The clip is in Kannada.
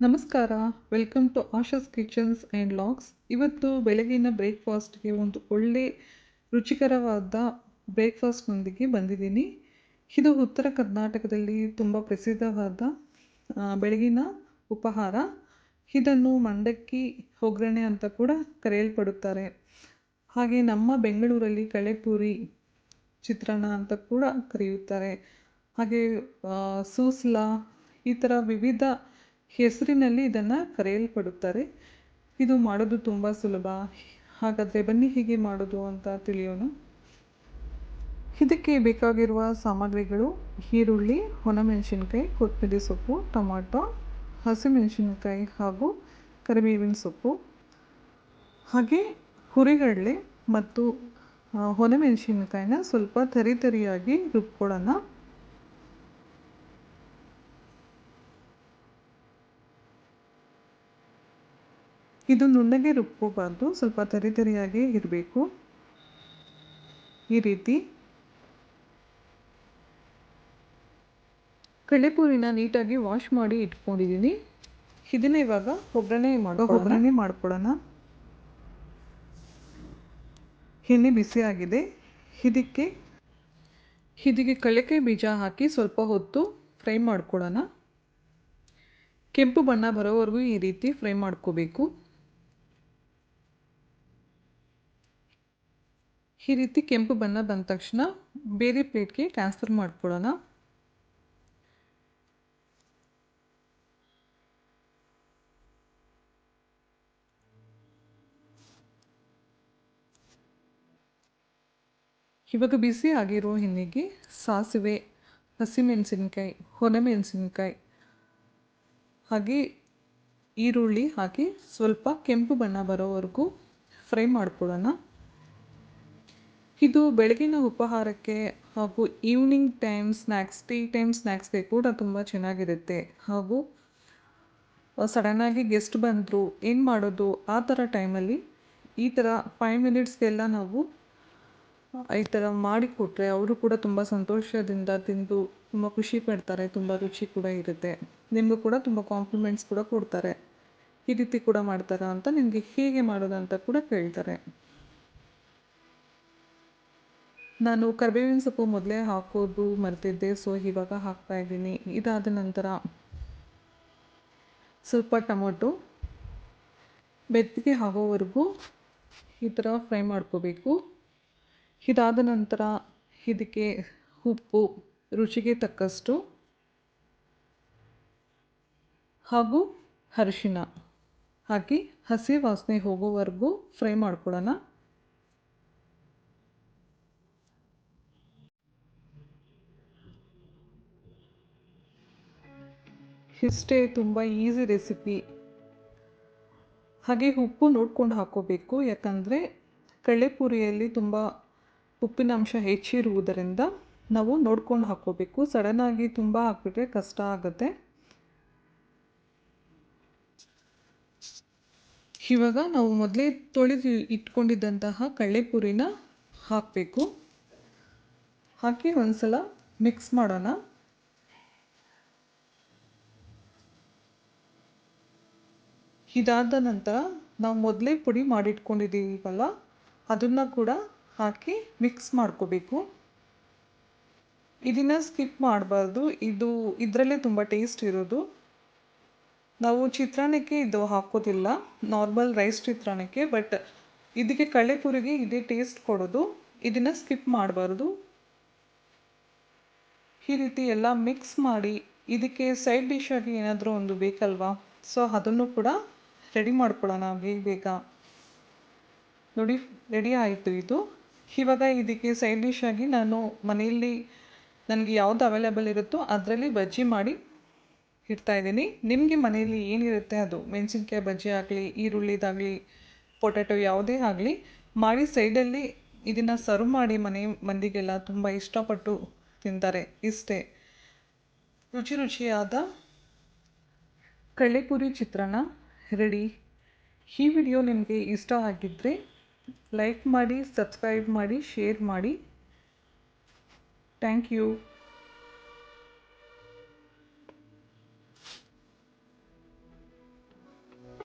ನಮಸ್ಕಾರ. Welcome to Asha's kitchens and vlogs ಇವತ್ತು ಬೆಳಗಿನ ಬ್ರೇಕ್ಫಾಸ್ಟ್ಗೆ ಒಂದು ಒಳ್ಳೆ ರುಚಿಕರವಾದ ಬ್ರೇಕ್ಫಾಸ್ಟ್ನೊಂದಿಗೆ ಬಂದಿದ್ದೀನಿ. ಇದು ಉತ್ತರ ಕರ್ನಾಟಕದಲ್ಲಿ ತುಂಬ ಪ್ರಸಿದ್ಧವಾದ ಬೆಳಗಿನ ಉಪಹಾರ. ಇದನ್ನು ಮಂಡಕ್ಕಿ ಒಗ್ಗರಣೆ ಅಂತ ಕೂಡ ಕರೆಯಲ್ಪಡುತ್ತಾರೆ. ಹಾಗೆ ನಮ್ಮ ಬೆಂಗಳೂರಲ್ಲಿ ಕಳೆಪುರಿ, ಚಿತ್ರಾನ್ನ ಅಂತ ಕೂಡ ಕರೆಯುತ್ತಾರೆ. ಹಾಗೆ ಸೂಸ್ಲ, ಈ ಥರ ವಿವಿಧ ಹೆಸರಿನಲ್ಲಿ ಇದನ್ನು ಕರೆಯಲ್ಪಡುತ್ತಾರೆ. ಇದು ಮಾಡೋದು ತುಂಬ ಸುಲಭ. ಹಾಗಾದರೆ ಬನ್ನಿ ಹೀಗೆ ಮಾಡೋದು ಅಂತ ತಿಳಿಯೋಣ. ಇದಕ್ಕೆ ಬೇಕಾಗಿರುವ ಸಾಮಗ್ರಿಗಳು ಈರುಳ್ಳಿ, ಒಣಮೆಣಸಿನ್ಕಾಯಿ, ಕೊತ್ತಂಬರಿ ಸೊಪ್ಪು, ಟೊಮಾಟೊ, ಹಸಿಮೆಣಸಿನ್ಕಾಯಿ ಹಾಗೂ ಕರಿಬೇವಿನ ಸೊಪ್ಪು. ಹಾಗೆ ಹುರಿಗಡಲೆ ಮತ್ತು ಒಣಮೆಣಸಿನ್ಕಾಯಿನ ಸ್ವಲ್ಪ ತರಿ ತರಿಯಾಗಿ ರುಬ್ಕೊಳ್ಳೋಣ. ಇದು ನುಣ್ಣಗೆ ರುಬ್ಕೋಬಾರ್ದು ಸ್ವಲ್ಪ ತರಿ ತರಿಯಾಗಿ ಇರಬೇಕು. ಈ ರೀತಿ. ಕಳೆಪೂರಿನ ನೀಟಾಗಿ ವಾಶ್ ಮಾಡಿ ಇಟ್ಕೊಂಡಿದ್ದೀನಿ. ಇದನ್ನ ಇವಾಗ ಒಗ್ಗರಣೆ ಮಾಡೋ ಒಗ್ಗರಣೆ ಮಾಡ್ಕೊಳ್ಳೋಣ. ಎಣ್ಣೆ ಬಿಸಿ ಆಗಿದೆ. ಇದಕ್ಕೆ ಇದಕ್ಕೆ ಕಳಕೆ ಬೀಜ ಹಾಕಿ ಸ್ವಲ್ಪ ಹೊತ್ತು ಫ್ರೈ ಮಾಡ್ಕೊಳ್ಳೋಣ. ಕೆಂಪು ಬಣ್ಣ ಬರೋವರೆಗೂ ಈ ರೀತಿ ಫ್ರೈ ಮಾಡ್ಕೋಬೇಕು. ಈ ರೀತಿ ಕೆಂಪು ಬಣ್ಣ ಬಂದ ತಕ್ಷಣ ಬೇರೆ ಪ್ಲೇಟ್ಗೆ ಟ್ರಾನ್ಸ್ಫರ್ ಮಾಡ್ಕೊಳ್ಳೋಣ. ಇವಾಗ ಬಿಸಿ ಆಗಿರೋ ಎಣ್ಣೆಗೆ ಸಾಸಿವೆ ಹಸಿಮೆಣಸಿನ್ಕಾಯಿ ಮೆಣಸಿನಕಾಯಿ ಹಾಗೆ ಈರುಳ್ಳಿ ಹಾಕಿ ಸ್ವಲ್ಪ ಕೆಂಪು ಬಣ್ಣ ಬರೋವರೆಗೂ ಫ್ರೈ ಮಾಡ್ಕೊಳ್ಳೋಣ. ಇದು ಬೆಳಗಿನ ಉಪಹಾರಕ್ಕೆ ಹಾಗೂ evening time snacks tea time ಸ್ನ್ಯಾಕ್ಸ್ಗೆ ಕೂಡ ತುಂಬ ಚೆನ್ನಾಗಿರುತ್ತೆ. ಹಾಗೂ ಸಡನ್ನಾಗಿ ಗೆಸ್ಟ್ ಬಂದರು, ಏನು ಮಾಡೋದು? ಆ ಥರ ಟೈಮಲ್ಲಿ ಈ ಥರ ಫೈವ್ ಮಿನಿಟ್ಸ್ಗೆಲ್ಲ ನಾವು ಈ ಥರ ಮಾಡಿಕೊಟ್ರೆ ಅವರು ಕೂಡ ತುಂಬ ಸಂತೋಷದಿಂದ ತಿಂದು ತುಂಬ ಖುಷಿ ಪಡ್ತಾರೆ, ತುಂಬ ರುಚಿ ಕೂಡ ಇರುತ್ತೆ. ನಿಮಗೂ ಕೂಡ ತುಂಬ ಕಾಂಪ್ಲಿಮೆಂಟ್ಸ್ ಕೂಡ ಕೊಡ್ತಾರೆ. ಈ ರೀತಿ ಕೂಡ ಮಾಡ್ತಾರಾ ಅಂತ ನಿಮಗೆ ಹೇಗೆ ಮಾಡೋದಂತ ಕೂಡ ಕೇಳ್ತಾರೆ. ನಾನು ಕರಿಬೇವಿನ ಸೊಪ್ಪು ಮೊದಲೇ ಹಾಕೋದು ಮರೆತಿದ್ದೆ ಸೊ ಇವಾಗ ಹಾಕ್ತಾ ಇದ್ದೀನಿ. ಇದಾದ ನಂತರ ಸ್ವಲ್ಪ ಟೊಮೊಟೊ ಬೆತ್ತಿಗೆ ಆಗೋವರೆಗೂ ಈ ಥರ ಫ್ರೈ ಮಾಡ್ಕೋಬೇಕು. ಇದಾದ ನಂತರ ಇದಕ್ಕೆ ಉಪ್ಪು, ರುಚಿಗೆ ತಕ್ಕಷ್ಟು ಹಾಗೂ ಅರಿಶಿನ ಹಾಕಿ ಹಸಿ ವಾಸನೆ ಹೋಗೋವರೆಗೂ ಫ್ರೈ ಮಾಡ್ಕೊಳ್ಳೋಣ. ಇಷ್ಟೇ ತುಂಬ ಈಸಿ ರೆಸಿಪಿ. ಹಾಗೆ ಉಪ್ಪು ನೋಡ್ಕೊಂಡು ಹಾಕ್ಕೋಬೇಕು ಯಾಕಂದರೆ ಕಡಲೆಪುರಿಯಲ್ಲಿ ತುಂಬ ಉಪ್ಪಿನಂಶ ಹೆಚ್ಚಿರುವುದರಿಂದ ನಾವು ನೋಡ್ಕೊಂಡು ಹಾಕ್ಕೋಬೇಕು ಸಡನ್ನಾಗಿ ತುಂಬ ಹಾಕ್ಬಿಟ್ರೆ ಕಷ್ಟ ಆಗುತ್ತೆ. ಇವಾಗ ನಾವು ಮೊದಲೇ ತೊಳೆದು ಇಟ್ಕೊಂಡಿದ್ದಂತಹ ಕಡಲೆಪುರಿನ ಹಾಕಬೇಕು. ಹಾಕಿ ಒಂದು ಸಲ ಮಿಕ್ಸ್ ಮಾಡೋಣ. ಇದಾದ ನಂತರ ನಾವು ಮೊದಲೇ ಪುಡಿ ಮಾಡಿಟ್ಕೊಂಡಿದ್ದೀವಲ್ಲ, ಅದನ್ನು ಕೂಡ ಹಾಕಿ ಮಿಕ್ಸ್ ಮಾಡ್ಕೋಬೇಕು. ಇದನ್ನು ಸ್ಕಿಪ್ ಮಾಡಬಾರ್ದು. ಇದು ಇದರಲ್ಲೇ ತುಂಬ ಟೇಸ್ಟ್ ಇರೋದು. ನಾವು ಚಿತ್ರಾನ್ನಕ್ಕೆ ಇದು ಹಾಕೋದಿಲ್ಲ. ನಾರ್ಮಲ್ ರೈಸ್ ಚಿತ್ರಾನ್ನಕ್ಕೆ ಬಟ್ ಇದಕ್ಕೆ ಕಡಲೆಪುರಿಗೆ ಇದೇ ಟೇಸ್ಟ್ ಕೊಡೋದು. ಇದನ್ನು ಸ್ಕಿಪ್ ಮಾಡಬಾರ್ದು. ಈ ರೀತಿ ಎಲ್ಲ ಮಿಕ್ಸ್ ಮಾಡಿ, ಇದಕ್ಕೆ ಸೈಡ್ ಡಿಶ್ ಆಗಿ ಏನಾದರೂ ಒಂದು ಬೇಕಲ್ವಾ? ಸೊ ಅದನ್ನು ಕೂಡ ರೆಡಿ ಮಾಡ್ಕೊಳ್ಳೋಣ ಬೇಗ ಬೇಗ. ನೋಡಿ ರೆಡಿ ಆಯಿತು ಇದು. ಇವಾಗ ಇದಕ್ಕೆ ಸೈಡ್ ಆಗಿ ನಾನು ಮನೆಯಲ್ಲಿ ನನಗೆ ಯಾವುದು ಅವೈಲೇಬಲ್ ಇರುತ್ತೋ ಅದರಲ್ಲಿ ಬಜ್ಜಿ ಮಾಡಿ ಇಡ್ತಾ ಇದ್ದೀನಿ. ನಿಮಗೆ ಮನೆಯಲ್ಲಿ ಏನಿರುತ್ತೆ ಅದು? ಮೆಣಸಿನ್ಕಾಯಿ ಬಜ್ಜಿ ಆಗಲಿ, ಈರುಳ್ಳಿದಾಗಲಿ ಪೊಟ್ಯಾಟೊ ಯಾವುದೇ ಆಗಲಿ, ಮಾಡಿ ಸೈಡಲ್ಲಿ ಇದನ್ನು ಸರ್ವ್ ಮಾಡಿ ಮನೆ ಮಂದಿಗೆಲ್ಲ ತುಂಬ ಇಷ್ಟಪಟ್ಟು ತಿಂತಾರೆ. ಇಷ್ಟೇ. ರುಚಿ ರುಚಿಯಾದ ಕಳ್ಳೆಪುರಿ ಚಿತ್ರಾನ್ನ. ರೆಡಿ? ಈ ವಿಡಿಯೋ ನಿಮಗೆ ಇಷ್ಟ ಆಗಿದ್ದರೆ ಲೈಕ್ ಮಾಡಿ ಸಬ್ಸ್ಕ್ರೈಬ್ ಮಾಡಿ ಶೇರ್ ಮಾಡಿ. Thank you